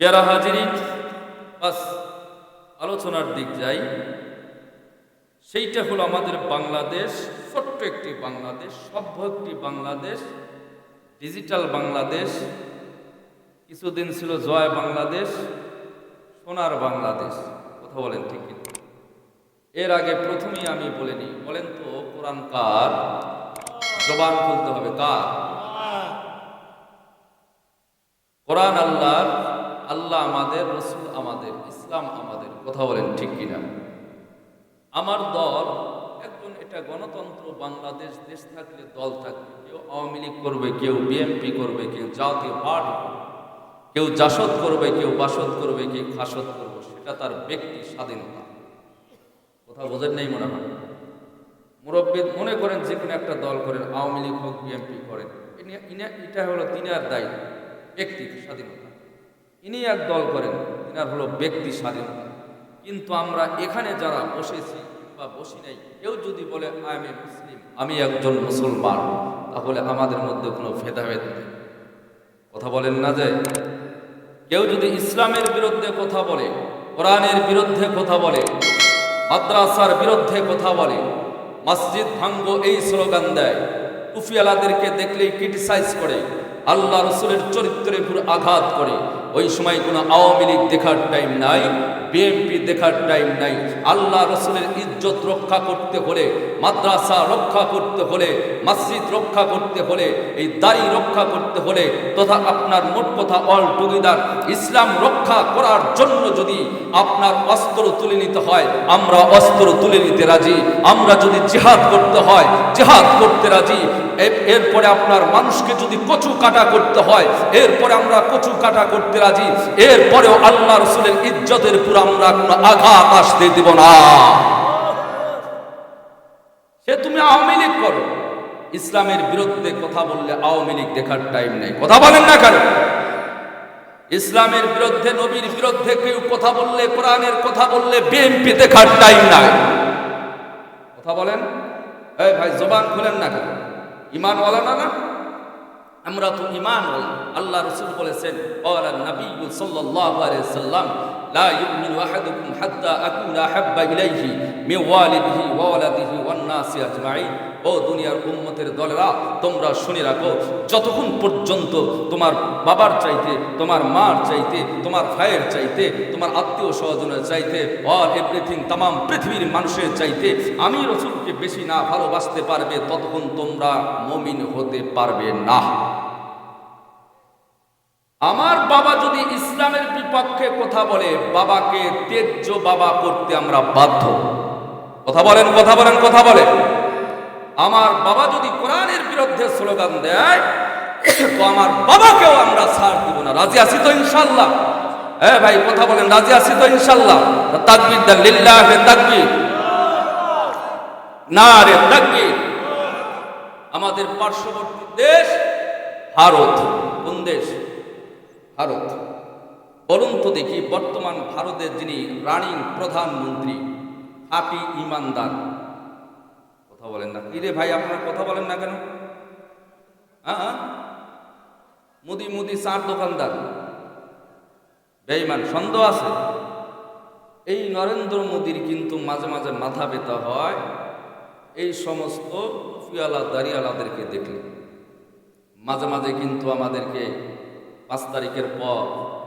পেয়ারা হাজিরি বাস আলোচনার দিক যাই। সেইটা হলো আমাদের বাংলাদেশ ছোট্ট একটি বাংলাদেশ সভ্য একটি বাংলাদেশ ডিজিটাল বাংলাদেশ। কিছুদিন ছিল জয় বাংলাদেশ সোনার বাংলাদেশ। কথা বলেন ঠিক? এর আগে প্রথমেই আমি বলে নিই বলেন তো কোরআন কার? জবান খুলতে হবে কার? কোরআন আল্লাহর আল্লাহ আমাদের, রসুল আমাদের, ইসলাম আমাদের, কথা বলেন ঠিক কিনা? আমার দল, একজন এটা গণতন্ত্র বাংলাদেশ, দেশ থাকলে দল থাকবে, কেউ আওয়ামী লীগ করবে, কেউ বিএনপি করবে, কেউ জাতীয় পার্টি কেউ জাসদ করবে, কেউ বাসদ করবে, কেউ খাসদ করবে, সেটা তার ব্যক্তি স্বাধীনতা। কথা বোঝেন নেই মনে হয়? মুরব্বী মনে করেন যে কোনো একটা দল করেন, আওয়ামী লীগ হোক, বিএনপি করেন এটা হলো তিনার দায়িত্ব ব্যক্তি স্বাধীনতা। ইনি এক দল করেন তিনার হলো ব্যক্তি স্বাধীনতা কিন্তু আমরা এখানে যারা বসেছি বা বসি নাই, কেউ যদি বলে আই এম এ মুসলিম আমি একজন মুসলমান, তাহলে আমাদের মধ্যে কোনো ভেদাভেদ নেই। কথা বলেন না যে, কেউ যদি ইসলামের বিরুদ্ধে কথা বলে, কোরআনের বিরুদ্ধে কথা বলে, মাদ্রাসার বিরুদ্ধে কথা বলে, মসজিদ ভাঙ্গ এই স্লোগান দেয়, কুফিয়ালাদেরকে দেখলেই ক্রিটিসাইজ করে, আল্লাহ রসুলের চরিত্রের উপর আঘাত করে ওই সময় কোনো আওয়ামী লীগ দেখার টাইম নাই বিএনপি দেখার টাইম নাই। আল্লাহ রসুলের ইজ্জত রক্ষা করতে হলে, মাদ্রাসা রক্ষা করতে হলে, মসজিদ রক্ষা করতে হলে, এই দাড়ি রক্ষা করতে হলে, তথা আপনার মোট কথা অল টুগেদার ইসলাম রক্ষা করার জন্য যদি আপনার অস্ত্র তুলে নিতে হয়, আমরা অস্ত্র তুলে নিতে রাজি। আমরা যদি জেহাদ করতে হয়, জেহাদ করতে রাজি। এরপরে আপনার মানুষকে যদি কচু কাটা করতে হয়, এরপরে আমরা কচু কাটা করতে রাজি, এরপরেও আল্লাহ রসুলের ইজ্জতের পুরো আমরা কোনো আঘাত আসতে দিব না। সে তুমি আওয়ামী লীগ করো। ইসলামের বিরুদ্ধে কথা বললে আওয়ামী লীগ দেখার টাইম নেই। কথা বলেন না কেন? ইসলামের বিরুদ্ধে, নবীর বিরুদ্ধে কেউ কথা বললে, কোরআনের কথা বললে বিএনপি দেখার টাইম নাই। কথা বলেন? এই ভাই, জবান খুলেন না কেন? ইমানওয়ালা না না? আমরা তো ইমান আল্লাহ রাসূল বলেছেন অলা নবী সাল্লাল্লাহু আলাইহি সাল্লাম লা ইউমিনু আহাদুকুম হাত্তা আকুনা হাব্বা ইলাইহি মিন ওয়ালিদিহি ওয়া ওয়ালাদিহি ওয়ান নাসি আজমাইন ও দুনিয়ার উম্মতের দলেরা, তোমরা শুনে রাখো, যতক্ষণ পর্যন্ত তোমার বাবার চাইতে, তোমার মার চাইতে, তোমার ভাইয়ের চাইতে, তোমার আত্মীয় স্বজনের চাইতে অল এভরিথিং তাম পৃথিবীর মানুষের চাইতে, আমি রসুলকে বেশি না ভালোবাসতে পারবে, ততক্ষণ তোমরা মমিন হতে পারবে না। আমার বাবা যদি ইসলামের বিপক্ষে কথা বলে, বাবাকে তেজ্য বাবা করতে আমরা বাধ্য। কথা বলেন কথা বলেন কথা বলেন। আমার বাবা যদি কোরআনের বিরুদ্ধে স্লোগান দেয়, তো আমার বাবাকেও আমরা ছাড় দিব না। রাজি আছি তো ইনশাল্লাহ হ্যাঁ ভাই, কথা বলেন, রাজি আছি তো ইনশাল্লাহ তাকবির দেন, লিল্লাহ তাকবির। না রে তাকবির। আমাদের পার্শ্ববর্তী দেশ ভারত। কোন দেশ? ভারত। বলুন তো দেখি, বর্তমান ভারতের যিনি রানিং প্রধানমন্ত্রী হাপি ইমানদার? কথা বলেন না। কি রে ভাই, আপনার কথা বলেন না কেন? হ্যাঁ মুদি মুদি চার দোকানদার। বেইমান সন্দেহ আছে? এই নরেন্দ্র মোদীর কিন্তু মাঝে মাঝে মাথা ব্যথা হয়। এই সমস্ত ফুয়ালা দাঁড়িয়ালাদেরকে দেখলে। মাঝে মাঝে কিন্তু আমাদেরকে পাঁচ তারিখের পর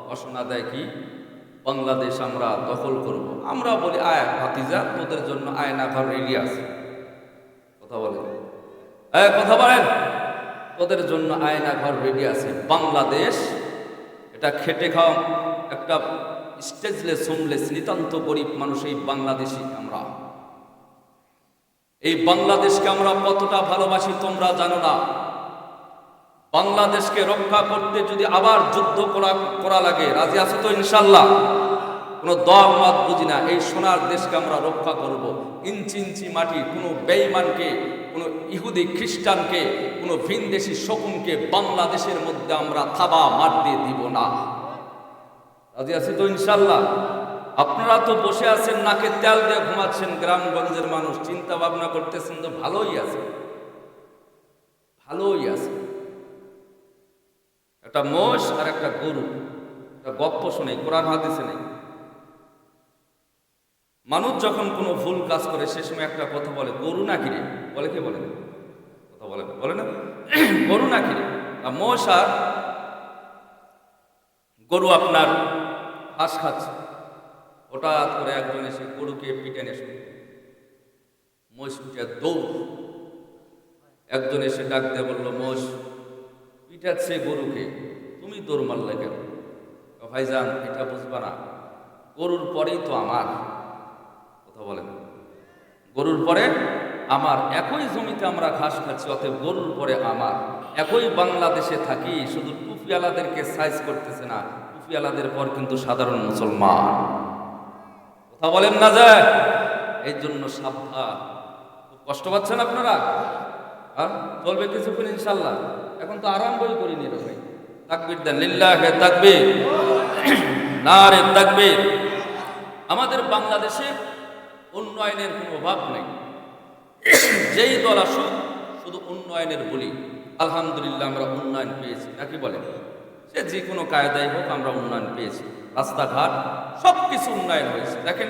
ঘোষণা দেয় কি, বাংলাদেশ আমরা দখল করব। আমরা বলি, আয় ভাতিজা, তোদের জন্য আয়না ঘর রেডি আছে। কথা বলেন। এই, কথা বলেন। তোদের জন্য আয়না ঘর রেডি আছে। বাংলাদেশ, এটা খেটে খাওয়া একটা স্টেজলেস হোমলেস নিতান্ত গরিব মানুষ এই বাংলাদেশি আমরা। এই বাংলাদেশকে আমরা কতটা ভালোবাসি তোমরা জানো না। বাংলাদেশকে রক্ষা করতে যদি আবার যুদ্ধ করা করা লাগে, রাজি আছে তো ইনশাল্লাহ কোনো দল মত বুঝি না, এই সোনার দেশকে আমরা রক্ষা করব। ইঞ্চি ইঞ্চি মাটি, কোনো বেইমানকে, কোনো ইহুদি খ্রিস্টানকে, কোনো ভিনদেশি শকুনকে বাংলাদেশের মধ্যে আমরা থাবা মারতে দিব না। রাজি আছি তো ইনশাল্লাহ আপনারা তো বসে আছেন, নাকে তেল দিয়ে ঘুমাচ্ছেন, গ্রামগঞ্জের মানুষ চিন্তা ভাবনা করতেছেন তো ভালোই আছে। ভালোই আছে। একটা মোষ আর একটা গরু, একটা গপ্প শোনে কোরআন হাদিসে নেই। মানুষ যখন কোনো ভুল কাজ করে, সে সময় একটা কথা বলে, গরু না কিরে? বলে কে বলে? কথা বলে বলে না? গরু না কিরে? আর মশার গরু আপনার ঘাস খাচ্ছে। হঠাৎ করে একজন এসে গরুকে পিটে নিয়ে শুরু মোষ উঠে দৌড়। একজন এসে ডাক দিয়ে বলল মোষ পিটাচ্ছে গরুকে। তুমি দৌড় মারলে কেন? ভাইজান, এটা বুঝবা না। গরুর পরেই তো আমার। কথা বলেন। গরুর পরে আমার, একই জমিতে আমরা ঘাস খাচ্ছি, অতএব গরুর পরে আমার। একই বাংলাদেশে থাকি, শুধু টুপিওয়ালাদেরকে সাইজ করতেছে না, টুপিওয়ালাদের পর কিন্তু সাধারণ মুসলমান। কথা বলেন না যায় এই জন্য সাবধান। কষ্ট পাচ্ছেন আপনারা? হ্যাঁ? চলবে কিছুক্ষণ ইনশাল্লাহ। এখন তো আরাম বই করিনি রে ভাই। তাকবির দেন, লিল্লাহে তাকবির। না রে তাকবির। আমাদের বাংলাদেশে উন্নয়নের কোনো অভাব নেই। যেই দল আসুক, শুধু উন্নয়নের বলি। আলহামদুলিল্লাহ আমরা উন্নয়ন পেয়েছি। নাকি বলেন? সে যে কোনো কায়দায় হোক আমরা উন্নয়ন পেয়েছি। রাস্তাঘাট সব কিছু উন্নয়ন হয়েছে। দেখেন,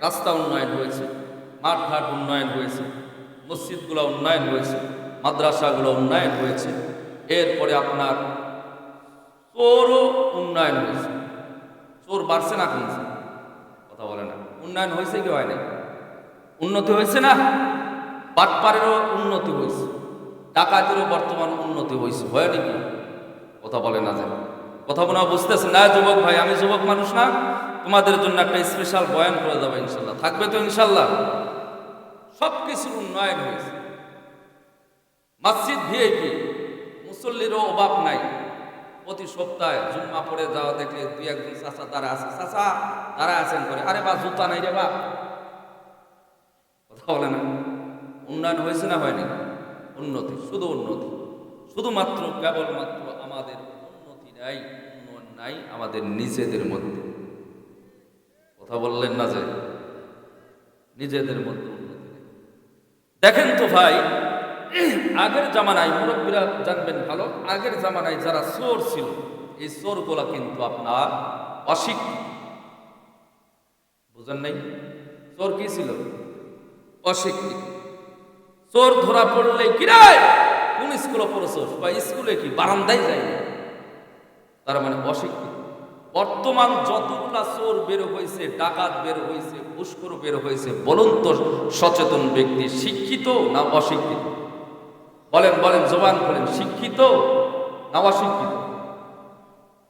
রাস্তা উন্নয়ন হয়েছে, মাঠঘাট উন্নয়ন হয়েছে, মসজিদগুলো উন্নয়ন হয়েছে, মাদ্রাসাগুলো উন্নয়ন হয়েছে। এরপরে আপনার চোরও উন্নয়ন হয়েছে। চোর বাড়ছে না কমছে কথা বলে না। উন্নয়ন হয়েছে কি হয় নাই? উন্নতি হয়েছে না? বাটপাড়েরও উন্নতি হয়েছে। ডাকাতেরও বর্তমান উন্নতি হয়েছে। হয় নাকি? কথা বলে না যে কথা মনে বুঝতেছে না, যুবক ভাই? আমি যুবক মানুষ না। তোমাদের জন্য একটা স্পেশাল বয়ান করে দেবো ইনশাল্লাহ থাকবে তো ইনশাল্লাহ সব কিছুর উন্নয়ন হয়েছে। মসজিদ ভিআইপি মুসল্লিরও অভাব নাই। প্রতি সপ্তাহে জুম্মা পড়ে যাওয়া দেখলে দুই একজন চাচা তারা আছে। চাচা, তারা আছেন করে আরে বা, জুতা নাই রে বা কথা বলে না। উন্নয়ন হয়েছে না হয়নি? উন্নতি, শুধু উন্নতি। শুধুমাত্র, কেবলমাত্র আমাদের উন্নতি নাই, উন্নয়ন নাই, আমাদের নিজেদের মধ্যে। কথা বললেন না যে? নিজেদের মধ্যে উন্নতি নেই। দেখেন তো ভাই, আগের জামানায় মুরব্বীরা জানবেন ভালো, আগের জামানায় যারা চোর ছিল, এই চোরগুলা কিন্তু আপনার অশিক্ষিত। বুঝেন নাই? চোর কি ছিল? অশিক্ষিত। চোর ধরা পড়লে কিরায় কোন স্কুলে পড়েছোস বা স্কুলে কি? বারান্দায় যায় তার মানে অশিক্ষিত। বর্তমান যতগুলা চোর বের হয়েছে, ডাকাত বের হয়েছে, পুষ্কর বের হয়েছে, বলুন তো সচেতন ব্যক্তি শিক্ষিত না অশিক্ষিত? বলেন বলেন, জবান বলেন শিক্ষিত না অশিক্ষিত?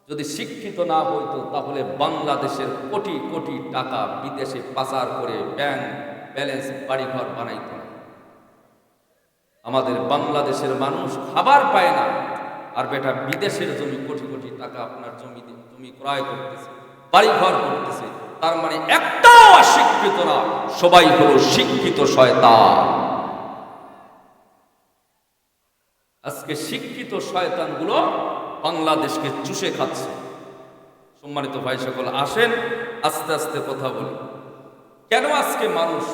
যদি শিক্ষিত না হইতো, তাহলে বাংলাদেশের কোটি কোটি টাকা বিদেশে পাচার করে ব্যাংক ব্যালেন্স বাড়িঘর বানাইত না আমাদের বাংলাদেশের মানুষ খাবার পায় না। আর বেটা বিদেশের জমি কোটি কোটি টাকা আপনার জমি জমি ক্রয় করতেছে, বাড়িঘর করতেছে, তার মানে একটাও অশিক্ষিত না, সবাই হলো শিক্ষিত শয়তান। আজকে শিক্ষিত শয়তানগুলো বাংলাদেশকে চুষে খাচ্ছে। সম্মানিত ভাই সকল, আসেন, আস্তে আস্তে কথা বলি। কেন আজকে মানুষ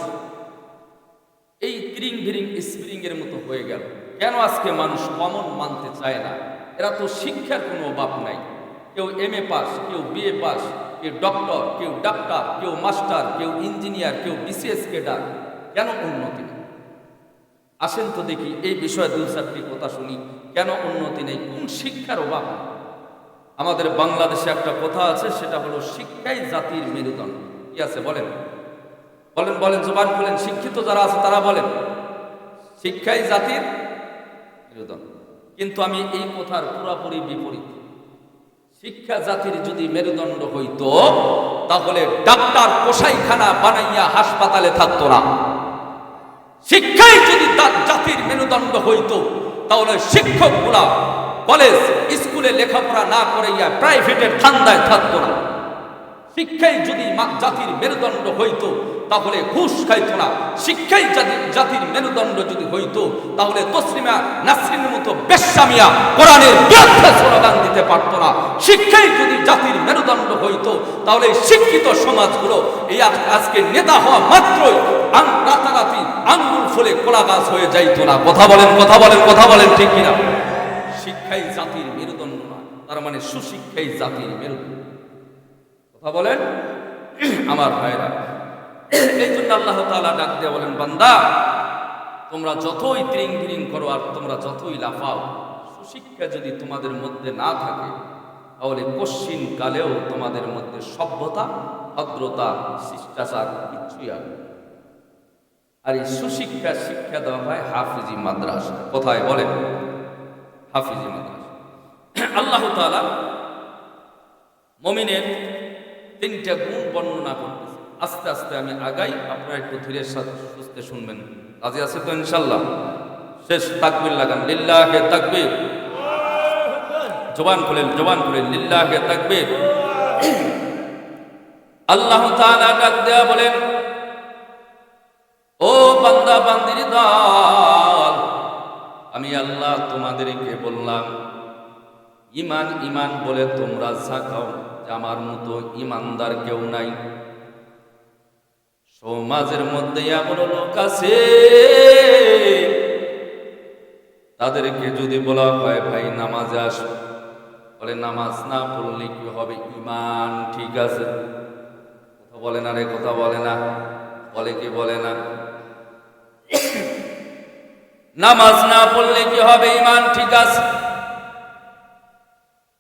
এই ক্রিং ভিরিং স্প্রিং এর মতো হয়ে গেল? কেন আজকে মানুষ কমন মানতে চায় না? এরা তো শিক্ষার কোনো অভাব নাই। কেউ এম এ পাস, কেউ বিএ পাস, কেউ ডক্টর কেউ ডাক্তার, কেউ মাস্টার কেউ ইঞ্জিনিয়ার কেউ বিসিএস কেডার কেন উন্নতি নেই? আসেন তো দেখি এই বিষয়ে দুই চারটি কথা শুনি, কেন উন্নতি নেই? কোন শিক্ষার অভাব? আমাদের বাংলাদেশে একটা কথা আছে, সেটা হলো শিক্ষাই জাতির মেরুদণ্ড। কি আছে বলেন? বলেন বলেন, জবান বলেন শিক্ষিত যারা আছে, তারা বলেন, শিক্ষাই জাতির মেরুদণ্ড কিন্তু আমি এই কথার পুরাপুরি বিপরীত। শিক্ষা জাতির যদি মেরুদণ্ড হইতো, তাহলে ডাক্তার কসাইখানা বানাইয়া হাসপাতালে থাকতো না। শিক্ষাই যদি তার জাতির মেরুদণ্ড হইতো, তাহলে শিক্ষকগুলা কলেজ, স্কুলে লেখাপড়া না করাইয়া প্রাইভেটের ঠান্ডায় থাকতো না। শিক্ষাই যদি জাতির মেরুদণ্ড হইতো তাহলে ঘুষ খাইতো না। শিক্ষাই জাতির মেরুদণ্ড যদি হইতো, তাহলে তসলিমা নাসরিনের মতো বেশ্যামিয়া কোরআনের বিরুদ্ধে স্লোগান দিতে পারতো না। শিক্ষাই যদি জাতির মেরুদণ্ড হইতো, তাহলে শিক্ষিত সমাজগুলো এই আজ- আজকে নেতা হওয়া মাত্রই রাতারাতি আঙ্গুল ফুলে কোলা গাছ হয়ে যাইতো না। কথা বলেন কথা বলেন কথা বলেন ঠিক কিনা? শিক্ষাই জাতির মেরুদণ্ড না, তার মানে সুশিক্ষাই জাতির মেরুদণ্ড। কথা বলেন? আমার ভাইরা এই জন্য আল্লাহ তাআলা ডাক দিয়ে বলেন, বান্দা, তোমরা যতই ত্রিং ত্রিং করো আর তোমরা যতই লাফাও, সুশিক্ষা যদি তোমাদের মধ্যে না থাকে, তাহলে কশ্চিন কালেও তোমাদের মধ্যে সভ্যতা, ভদ্রতা, শিষ্টাচার কিচ্ছুই আর আর এই সুশিক্ষা শিক্ষা দেওয়া হয় হাফিজি মাদ্রাসা কোথায়? বলেন। হাফিজি মাদ্রাসা আল্লাহ তাআলা মমিনের তিনটা গুণ বর্ণনা করতেছে আস্তে আস্তে আমি আগাই, আপনারা একটু ধীরে সাথে সুস্থে শুনবেন। রাজি আছে তো ইনশাল্লাহ? শেষ, তাকবির লাগান। লিল্লাহে তাকবির। জবান খুলেন জবান খুলেন। লিল্লাহে তাকবির। আল্লাহ তাআলা ডাক দেয়া বলেন, ও বান্দা, বান্দির দল, আমি আল্লাহ তোমাদেরকে বললাম, ইমান ইমান বলে তোমরা যে আমার মতো ইমানদার কেউ নাই। সমাজের মধ্যে এমন লোক আছে, তাদেরকে যদি বলা হয়, ভাই, নামাজে আস। বলে, নামাজ না পড়লে কি হবে? ইমান ঠিক আছে। কথা বলে না রে, কথা বলে না। বলে কি বলে না? নামাজ না পড়লে কি হবে? ইমান ঠিক আছে।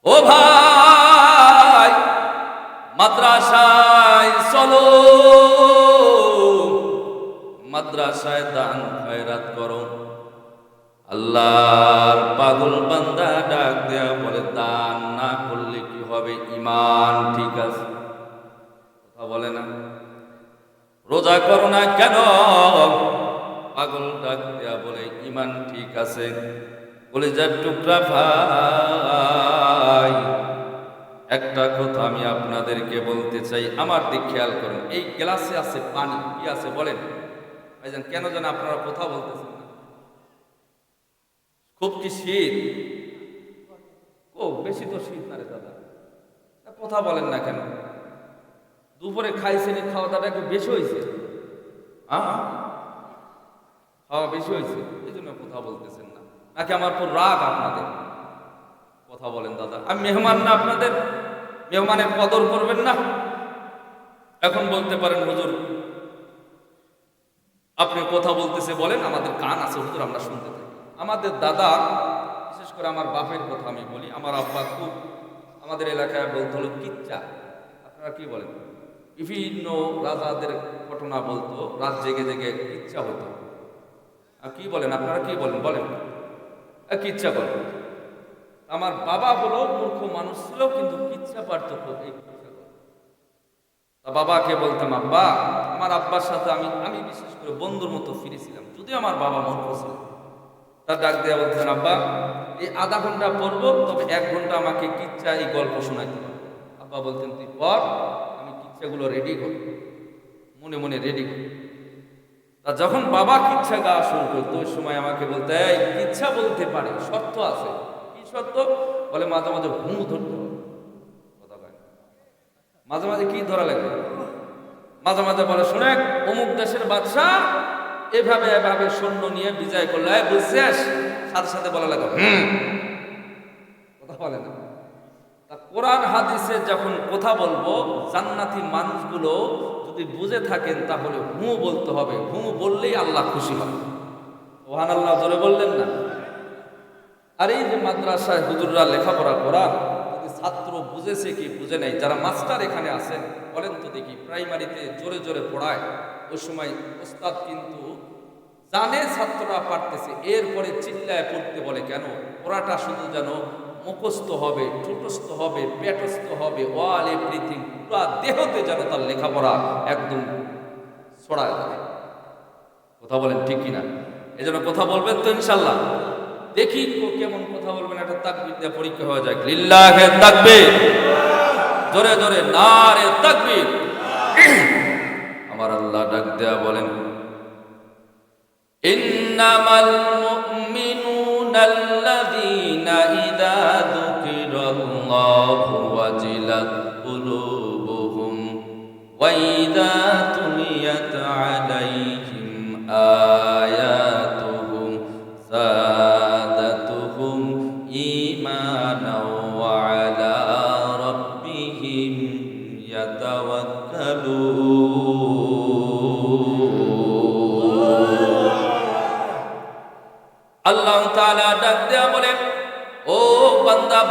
ও ভাই, মাদ্রাসায় চলো। মাদ্রাসায় দান খয়রাত করো। আল্লাহর পাগল বান্দা ডাক দেয়া বলে, দান না করলে কি হবে? ইমান ঠিক আছে। কথা বলে না। রোজা করো না কেন? পাগল ডাক দেয়া বলে ইমান ঠিক আছে। বলে যার টুকরা ভাই, একটা কথা আমি আপনাদেরকে বলতে চাই। আমার দিক খেয়াল করুন, এই গ্লাসে আছে পানি, কি আছে বলেন? ভাইজান কেন যেন আপনারা কথা বলতেছেন না? খুব কি শীত? ও, বেশি তো শীত না রে দাদা। কথা বলেন না কেন? দুপুরে খাইছেন খাওয়া দাওয়াটা একটু বেশি হয়েছে? হ্যাঁ খাওয়া বেশি হয়েছে? এই জন্য কথা বলতেছেন না। নাকি আমার পর রাগ আপনাদের? কথা বলেন দাদা। আমি মেহমান না আপনাদের? মেহমানের কদর করবেন না? এখন বলতে পারেন, হুজুর আপনি কথা বলতেছে, বলেন, আমাদের কান আছে, হুজুর, আমরা শুনতে থাকি আমাদের দাদা, বিশেষ করে আমার বাপের কথা আমি বলি, আমার আব্বা খুব, আমাদের এলাকায় বলতে হলো কিচ্চা আপনারা কি বলেন? বিভিন্ন রাজাদের ঘটনা বলতো, রাত জেগে জেগে ইচ্ছা হতো। আর কি বলেন, আপনারা কি বলেন? বলেন। কিচ্ছা বলেন। আমার বাবা হলো মূর্খ মানুষ ছিল, কিন্তু কিচ্ছা পারত এই বাবাকে বলতাম, আব্বা আমার আব্বার সাথে আমি আমি বিশেষ করে বন্ধুর মতো ফিরেছিলাম। যদিও আমার বাবা মূর্খ ছিল তার ডাক দেওয়া বলতেন আব্বা, এই আধা ঘণ্টা পড়ব, তবে এক ঘণ্টা আমাকে কিচ্ছা এই গল্প শোনাইতে আব্বা বলতেন, তুই পর আমি কিচ্ছাগুলো রেডি করি। মনে মনে রেডি করি। তা যখন বাবা কিচ্ছা গাওয়া শুরু করতো, ওই সময় আমাকে বলতে, এই, কিচ্ছা বলতে পারে, শর্ত আছে। কি শর্ত? বলে, মাঝে মাঝে হুঁ ধরতে হবে। মাঝে মাঝে কি ধরা লাগে মাঝে মাঝে বলে, শুনে অমুক দেশের বাদশাহ এভাবে এভাবে সৈন্য নিয়ে বিজয় করল। বুঝছিস? সাথে সাথে বলা লাগে হুম। কথা বলে না। তা কোরআন হাদিসে যখন কথা বলব, জান্নাতি মানুষগুলো যদি বুঝে থাকেন, তাহলে হু বলতে হবে। হু বললেই আল্লাহ খুশি হবে। ওহান আল্লাহ ধরে বললেন না? আর এই যে মাদ্রাসায় হুজুররা লেখাপড়া যদি ছাত্র বুঝেছে কি বুঝে নাই, যারা মাস্টার এখানে আছেন বলেন তো দেখি, প্রাইমারিতে জোরে জোরে পড়ায়। ওই সময় ওস্তাদ কিন্তু জানে ছাত্ররা পারতেছে, এরপরে চিল্লায় পড়তে বলে, কেন? পড়াটা শুধু যেন মুখস্থ হবে, ঠোঁটস্থ হবে, পেটস্থ হবে ওয়াল এভরিথিং, পুরা দেহতে যেন তার লেখাপড়া একদম ছড়ায় যায় কথা বলেন ঠিক কিনা? এই জন্য কথা বলবেন তো ইনশাল্লাহ দেখি কেমন কথা বলবেন, একটা তাকবির দিয়ে পরীক্ষা হয়ে যায় লিল্লাহে তাকবীর। জোরে জোরে নারে তাকবীর। আমার আল্লাহ ডাক দেয়া বলেন, ইন্নামাল মুমিনুনা আল্লাযীনা ইযা যুকিরাল্লাহু ওয়াজিলাত কুলুবুহুম ওয়া ইযা তুলিয়াত আলাইহিম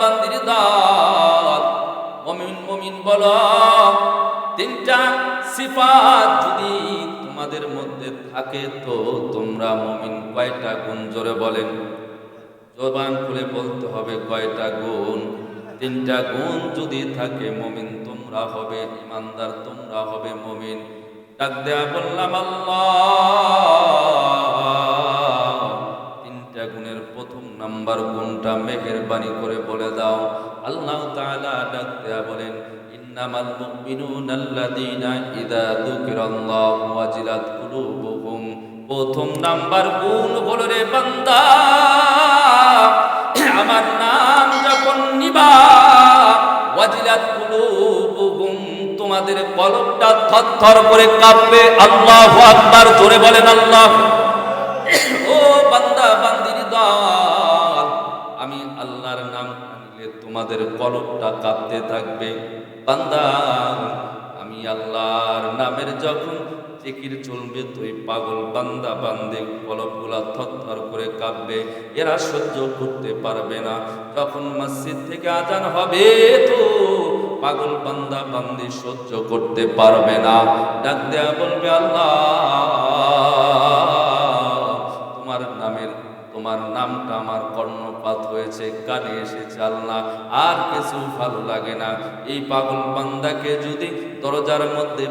বান্দির দল। মুমিন মুমিন বলো, তিনটা যদি তোমাদের মধ্যে থাকে তো তোমরা মুমিন কয়টা গুণ জোরে বলেন। জবান খুলে বলতে হবে কয়টা গুণ। তিনটা গুণ যদি থাকে মমিন, তোমরা হবে ইমানদার, তোমরা হবে মমিন। ডাক দেয়া বললাম আল্লাহ। নাম্বার মেঘের বাণী করে বলে দাও। আল্লাহ তাআলা ডাক বলেন, ইন্নামাল মুমিনুনা আল্লাযীনা ইযা যুকিরাল্লাহু ওয়াজিলাত কুলুবুহুম। প্রথম নাম্বার গুণ হলো রে বান্দা, আমার নাম যখন নিবা, ওয়াজিলাত কুলুবুহুম, তোমাদের কলবটা থরথর করে কাঁপবে। আল্লাহু আকবার জোরে বলেন আল্লাহ। ও বান্দা বান্দির দল আমি আল্লাহর নাম নিলে তোমাদের কলবটা কাঁপতে থাকবে। বান্দা, আমি আল্লাহর নামের যখন জিকির চলবে তুই পাগল বান্দা বান্দে কলবগুলা থরথর করে কাঁপবে। এরা সহ্য করতে পারবে না। যখন মসজিদ থেকে আজান হবে, তো পাগল বান্দা বান্দি সহ্য করতে পারবে না। ডাক দেয়া বলবে, আল্লাহ নামটা আমার কর্ণপাত হয়েছে, কানে এসেছে আল্লাহ। আর কিছু ভালো লাগে না। এই পাগল বান্দাকে যদি দরজার মধ্যে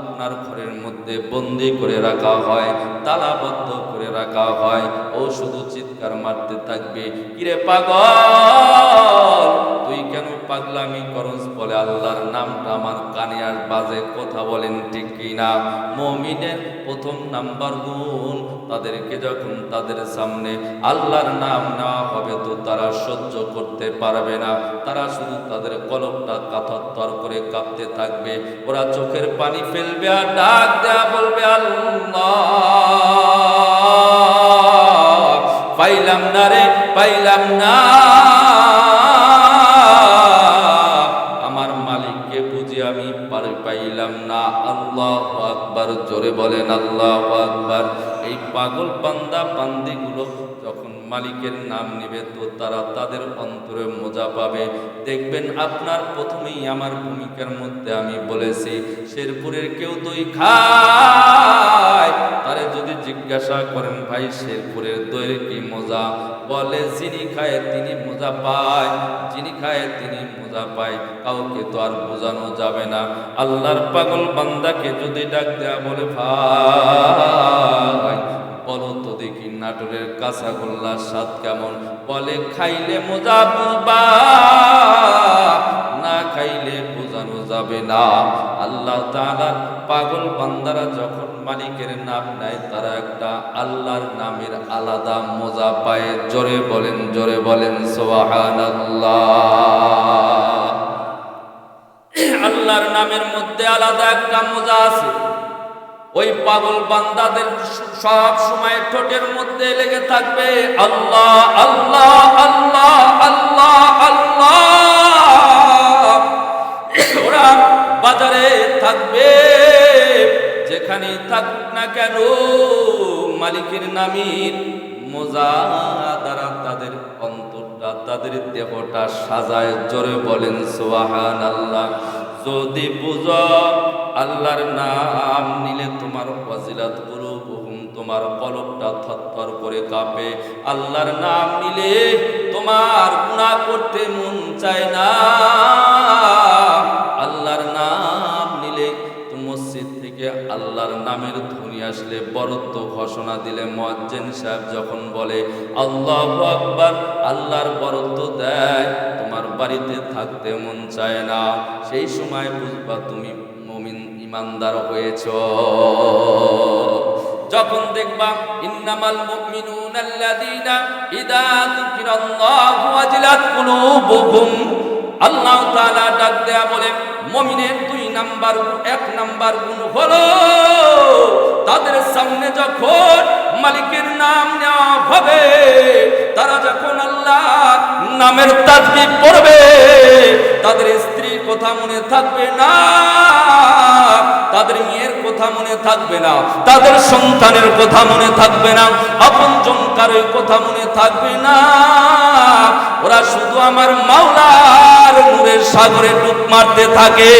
আপনার ঘরের মধ্যে বন্দি করে রাখা হয়, তালাবদ্ধ করে রাখা হয়, ও শুধু চিৎকার মারতে থাকবে, কিরে পাগল? তুই কেন পাগলামি করস বলে আল্লাহর নামটা আমার কানে আর বাজে কথা বলেন ঠিক কিনা মমিনের প্রথম নাম্বার গুণ, তাদেরকে যখন তাদের সামনে আল্লাহর নাম নেওয়া হবে তো তারা সহ্য করতে পারবে না। তারা শুধু তাদের কলমটা কাথর করে কাঁপতে থাকবে। ওরা চোখের পানি ফেলবে আর ডাক দেয়া বলবে, আল্লাহ, পাইলাম না রে, পাইলাম না। আমার মালিককে বুঝি আমি পাইলাম না। আল্লাহ আকবার, জোরে বলেন, আল্লাহ আকবার। এই পাগল পান্দা বান্দিগুলো যখন মালিকের নাম নিবে তো তারা তাদের অন্তরে মজা পাবে। দেখবেন আপনার প্রথমেই আমার ভূমিকার মধ্যে আমি বলেছি, শেরপুরের কেউ দই খায়? তারে যদি জিজ্ঞাসা করেন, ভাই, শেরপুরের দইয়ের কি মজা? বলে, যিনি খায় তিনি মজা পায়, যিনি খায় তিনি মজা পায়। কাউকে তো আর বোঝানো যাবে না। আল্লাহর পাগল বান্দাকে যদি ডাক দেয়া বলে, ভাই, বলো তো দেখি নাটোরের কাঁচাগোল্লার স্বাদ কেমন? বলে, খাইলে মজা বুঝবা না খাইলে বোঝানো যাবে না। আল্লাহ তাআলার পাগল বান্দারা যখন মালিকের নাম নেয়, তারা একটা আল্লাহর নামের আলাদা মজা পায়। জোরে বলেন জোরে বলেন সোহান আল্লাহর নামের মধ্যে আলাদা একটা মজা আছে। ওই পাগল বান্দাদের সব সময় ঠোঁটের মধ্যে লেগে থাকবে, আল্লাহ আল্লাহ আল্লাহ আল্লাহ আল্লাহ। ওরা বাজারে থাকবে যেখানে থাকুক না কেন, মালিকের নামের মোজা দ্বারা তাদের অন্তরটা, তাদের দেহটা সাজায়, জোরে বলেন সোহান আল্লাহ যদি বুঝ, আল্লাহর নাম নিলে তোমার ফজিলত গুরু তোমার কলবটা থরথর করে কাঁপে। আল্লাহর নাম নিলে তোমার গুণা করতে মন চায় না। আল্লাহর নাম নিলে মসজিদ থেকে আল্লাহর নামের আসলে বরত্ব ঘোষণা দিলে মুয়াজ্জিন সাহেব যখন বলে, আল্লাহ আকবার, আল্লাহর বরত্ব দেয়, তোমার বাড়িতে থাকতে মন চায় না, সেই সময় বুঝবা তুমি মমিন ইমানদার হয়েছ। যখন দেখবা, ইন্নামাল মুমিনুনা আল্লাযীনা ইযা যুকিরাল্লাহু ওয়াজিলাত কুলুবুহুম আল্লাহ তাআলা ডাক দেয়া বলে, মমিনের দুই নাম্বার এক নাম্বার গুণ হলো তাদের সামনে যখন মালিকের নাম নেওয়া হবে, তারা যখন আল্লাহ নামের তাজবি পড়বে, তাদের স্ত্রী কথা মনে থাকবে না। তাদের মেয়ের কথা মনে থাকবে না, তাদের সন্তানের কথা মনে থাকবে না আপন জনকারের কথা মনে থাকবে না। ওরা শুধু আমার মাওলার নূরের সাগরে ডুব মারতে থাকে।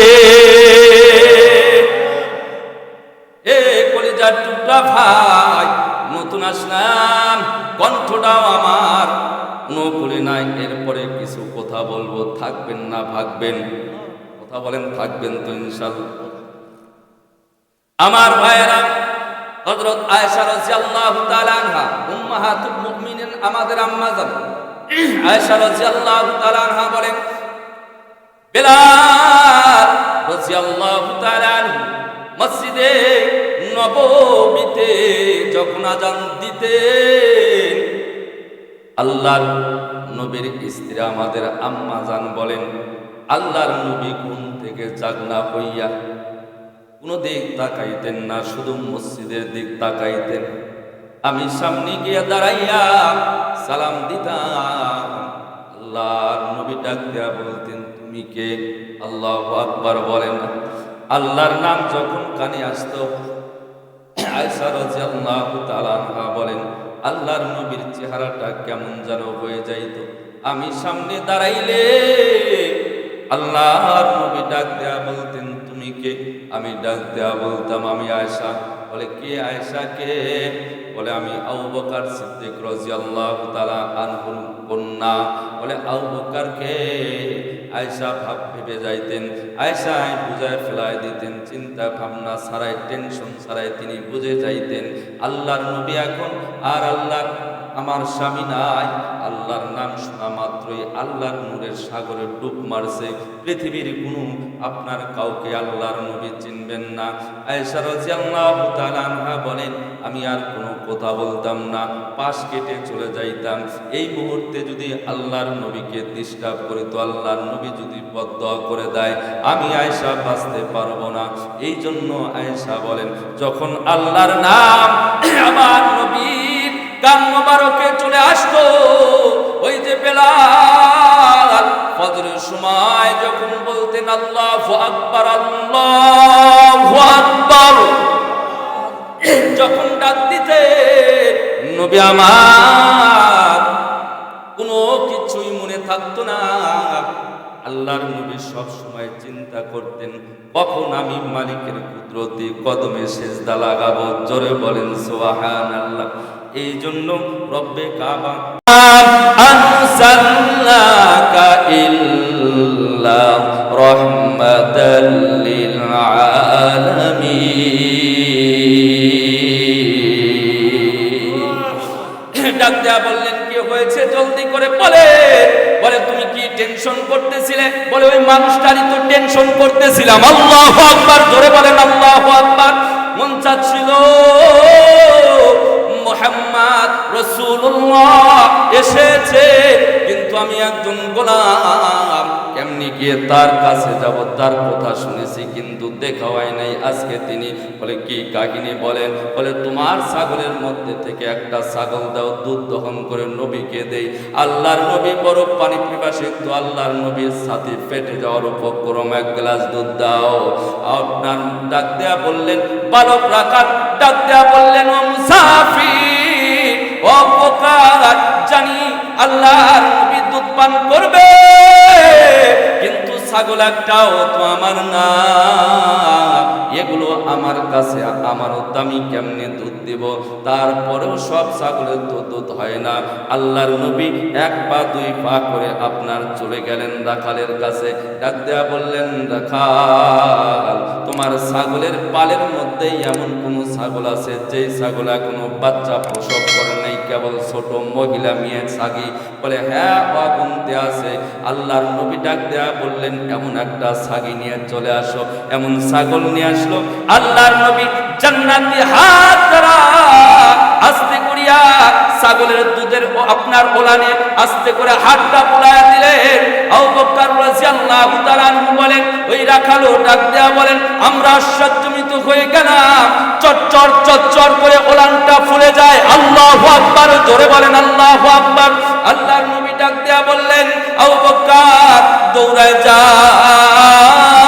এ কলিজার টুকরা ভাই, নতুন আসলাম, কণ্ঠটাও আমার। নকুলে নাই, এরপরে কিছু কথা বলব, থাকবেন না, ভাগবেন। কথা বলেন, থাকবেন তো ইনশাল্লাহ। আমার ভাইয়েরা, হযরত আয়েশা রাদিয়াল্লাহু তাআলা আনহা উম্মাহাতুল মুমিনিন আমাদের আম্মা জান। আয়েশা রাদিয়াল্লাহু তাআলা আনহা বলেন, বেলাল রাদিয়াল্লাহু তাআলা আনহু মসজিদে নববীতে যখন আজান দিতেন, আল্লাহর নবীর স্ত্রী আমাদের আম্মা জান বলেন, আল্লাহর নবী কোন থেকে জাগনা হইয়া কোনো দিক তাকাইতেন না, শুধু মসজিদের দিক তাকাইতেন। আমি সামনে গিয়ে দাঁড়াইয়া সালাম দিতাম। আল্লাহর নবী ডাক দেয়া বলতেন, তুমি কে? আল্লাহ আকবার বলেন, আল্লাহর নাম যখন কানে আসতো বলেন, আল্লাহর নবীর চেহারাটা কেমন যেন হয়ে যাইত। আমি সামনে দাঁড়াইলে আল্লাহর নবী ডাক দেয়া বলতেন, তুমি কে? আমি ডাক বলতাম, আমি আয়সা বলে, কে আয়সা কে? বলে, আমি আবু বকর সিদ্দিক রাদিয়াল্লাহু তাআলা আনহুর কন্যা। বলে, আবু বকর কে? আয়সা ভাব ভেবে যাইতেন। আয়সা বুঝায় ফেলায় দিতেন, চিন্তা ভাবনা ছাড়াই টেনশন ছাড়াই তিনি বুঝে যাইতেন, আল্লাহর নবী এখন, আর আল্লাহ আমার স্বামী নাই। আল্লাহর নাম শোনা মাত্রই আল্লাহর নূরের সাগরে ডুব মারছে। পৃথিবীর কোনো আপনার কাউকে আল্লাহর নবী চিনবেন না। আনহা বলেন, আমি আর কোনো কথা বলতাম না। পাশ কেটে চলে যাইতাম। এই মুহূর্তে যদি আল্লাহর নবীকে ডিস্টার্ব করে, তো আল্লাহর নবী যদি বদয়া করে দেয়, আমি আয়েশা বাঁচতে পারব না। এই জন্য আয়েশা বলেন, যখন আল্লাহর নাম আমার নবীর কান মোবারকে চলে আসতো ওই যে বেলাল ফজরের সময় যখন বলতেন, আল্লাহু আকবার আল্লাহু আকবার। যখন ডাক দিতে নবী আমার, কোনো কিছুই মনে থাকতো না। আল্লাহর নবী সব সময় চিন্তা করতেন, কখন আমি মালিকের কুদরতি কদমে সেজদা লাগাবো? জোরে বলেন সোহান আল্লাহ এই জন্য রব্বে কাবা। আনসাল্লাকা ইল্লা রহমাতাল লিল আলামিন। ডাক দেয়া বললেন কি হয়েছে? জলদি করে বলে। বলে তুমি কি টেনশন করতেছিলে? বলে ওই মানুষটারই তো টেনশন করতেছিলাম। আল্লাহ আকবার জোরে বলেন আল্লাহ আকবার। মন চাচ্ছিল মোহাম্মদ রসুল্লাহ এসেছে। কিন্তু আমি একজন গোলাম। কেমনি গিয়ে তার কাছে যাব? তার কথা শুনেছি, কিন্তু দেখা হয় নাই। আজকে তিনি বলে, কি কাহিনী বলেন? বলে, তোমার ছাগলের মধ্যে থেকে একটা ছাগল দাও, দুধ দহন করে নবীকে দেই। আল্লাহর নবী বড় পানি পিপাসিত তো আল্লাহর নবীর সাথে পেটে যাওয়ার উপক্রম, এক গ্লাস দুধ দাও। আপনার ডাক দেয়া বললেন বালক রাখার ডাক দেয়া বললেন, ও মুসাফির! ও পোকার জানি আল্লাহর বিদ্যুৎ পান করবে কিন্তু ছাগল একটাও তো আমার না। এগুলো আমার কাছে, আমারও দামি কেমনে দুধ দিব? তারপরেও সব ছাগলের তো দুধ হয় না। আল্লাহর নবী এক পা, দুই পা করে আপনার চলে গেলেন রাখালের কাছে। ডাক দেয়া বললেন, রাখাল, তোমার ছাগলের পালের মধ্যেই এমন কোন ছাগল আছে, যেই ছাগল এখনও বাচ্চা প্রসব করে নাই, কেবল ছোট মহিলা মেয়ে ছাগি? বলে হ্যাঁ গুনতে আছে। আল্লাহর নবী ডাক দেয়া বললেন, এমন একটা ছাগি নিয়ে চলে আসো, এমন ছাগল নিয়ে আসলো আল্লাহর নবী জান্নাতি হাত দ্বারা আস্তে করিয়া ছাগলের দুধের ও আপনার ওলানে আস্তে করে হাতটা বুলায় দিলেন। আবু বকর রাদিয়াল্লাহু তাআলা বলেন, ওই রাখালো ডাক দেয়া বলেন, আমরা আশ্চর্যজনিত হয়ে গেলাম। চচ্চর চচ্চর করে ওলানটা ফুলে যায়। আল্লাহু আকবার, জোরে বলেন, আল্লাহু আকবার। আল্লাহর নবী ডাক দেয়া বললেন, আবু বকর, দৌড়ায় যাও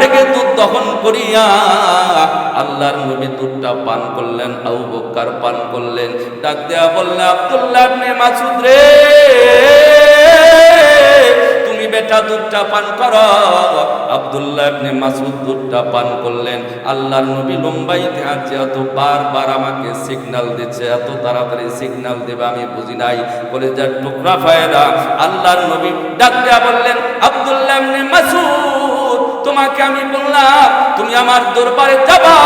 থেকে দুধ দহন করিয়া আল্লাহর নবী দুধটা পান করলেন, আবু বকর পান করলেন। ডাক দেয়া বললেন আব্দুল্লাহ ইবনে মাসুদ রে, তুমি বেটা দুধটা পান করো। আব্দুল্লাহ ইবনে মাসুদ দুধটা পান করলেন। আল্লাহর নবী লম্বাইতে আছে, এত বারবার আমাকে সিগন্যাল দিচ্ছে, এত তাড়াতাড়ি সিগন্যাল দেবে, আমি বুঝি নাই। বলে যার টুকরা ফায়দা, আল্লাহর নবী ডাক দেয়া বললেন, আব্দুল্লাহ ইবনে মাসুদ তোমাকে আমি বললাম, তুমি আমার দরবারে যাবা।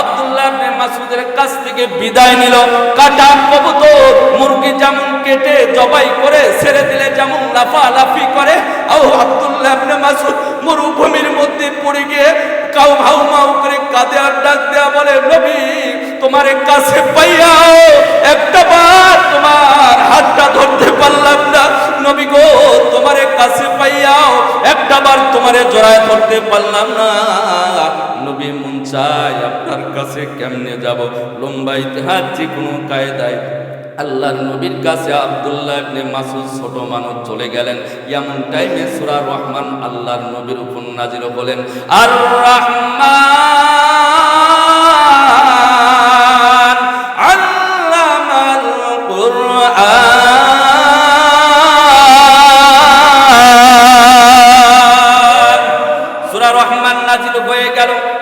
আব্দুল্লাহ মাসুদের কাছ থেকে বিদায় নিল। কাটা কবুতর, মুরগি যেমন কেটে জবাই করে, ছেড়ে দিলে যেমন লাফা লাফি করে। আও আব্দুল্লাহ ইবনে মাসুদ মরুভূমির মধ্যে পড়ে গিয়ে কাউ হাউ মাউ করে কাঁদে আর ডাক দেয়া বলে, নবী তোমার কাছে পাইয়াও একটা বার তোমার হাতটা ধরতে পারলাম না। নবী গো, তোমার কাছে পাইয়াও একটা বার তোমারে জড়ায় ধরতে পারলাম না। নবী মন চাই আপনার কাছে কেমনে যাব? লম্বা ইতিহাস যে কোনো কায়দায় আল্লাহর নবীর কাছে আবদুল্লাহ ইবনে মাসুদ ছোট মানুষ চলে গেলেন। এমন টাইমে সূরা রহমান আল্লাহর নবীর উপর নাজিল বলেন আর রহমান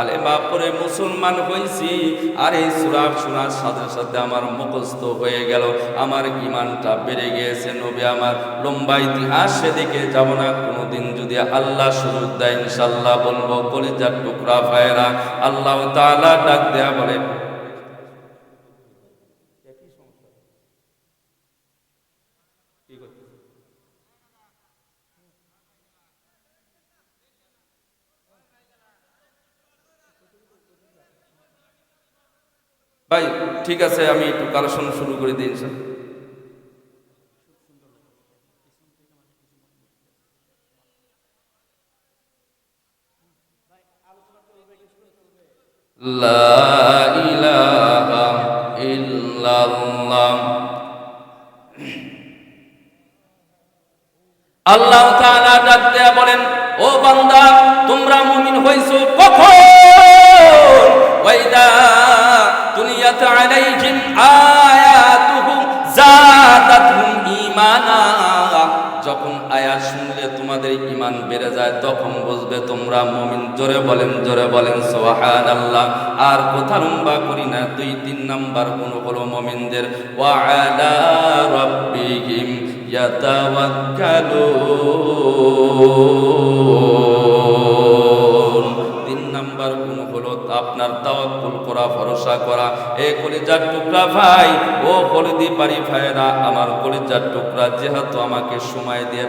কালেমা পরে মুসলমান হয়েছি আর এই সুরাব শোনার সাথে সাথে আমার মুখস্থ হয়ে গেল। আমার ইমানটা বেড়ে গিয়েছে, নবী আমার। লম্বা ইতিহাস সেদিকে যাব না। কোনোদিন যদি আল্লাহ সুযোগ দেয়, ইনশাল্লাহ বলব, কলিজার টুকরা ভাইরা আল্লাহ তালা ডাক দেয়া বলে ভাই, ঠিক আছে, আমি একটু কালেকশন শুরু করে দিই ইল্লাল্লাহ। আল্লাহ দেয়া বলেন, ও বান্দা, তোমরা মুমিন হইছো কখন? তুলিয়াত আলাইহিম আয়াতুহু জাদাতহুম ঈমানা যখন আয়াত শুনলে তোমাদের ঈমান বেড়ে যায়, তখন বুঝবে তোমরা মুমিন। জোরে বলেন জোরে বলেন, সুবহানাল্লাহ। আর কথা লম্বা করি না, দুই, তিন নাম্বার কোন হলো মুমিনদের। ওয়া আলা রাব্বিহিম ইয়াতাওয়াক্কালুন। নাম্বার গুণ হলো আপনার তাওয়াক্কুল করা, ভরসা করা। এ কলিজার টুকরা ভাই, ও হলদি পারি ভাইরা আমার কলিজার টুকরা যেহেতু আমাকে সময় দিয়ে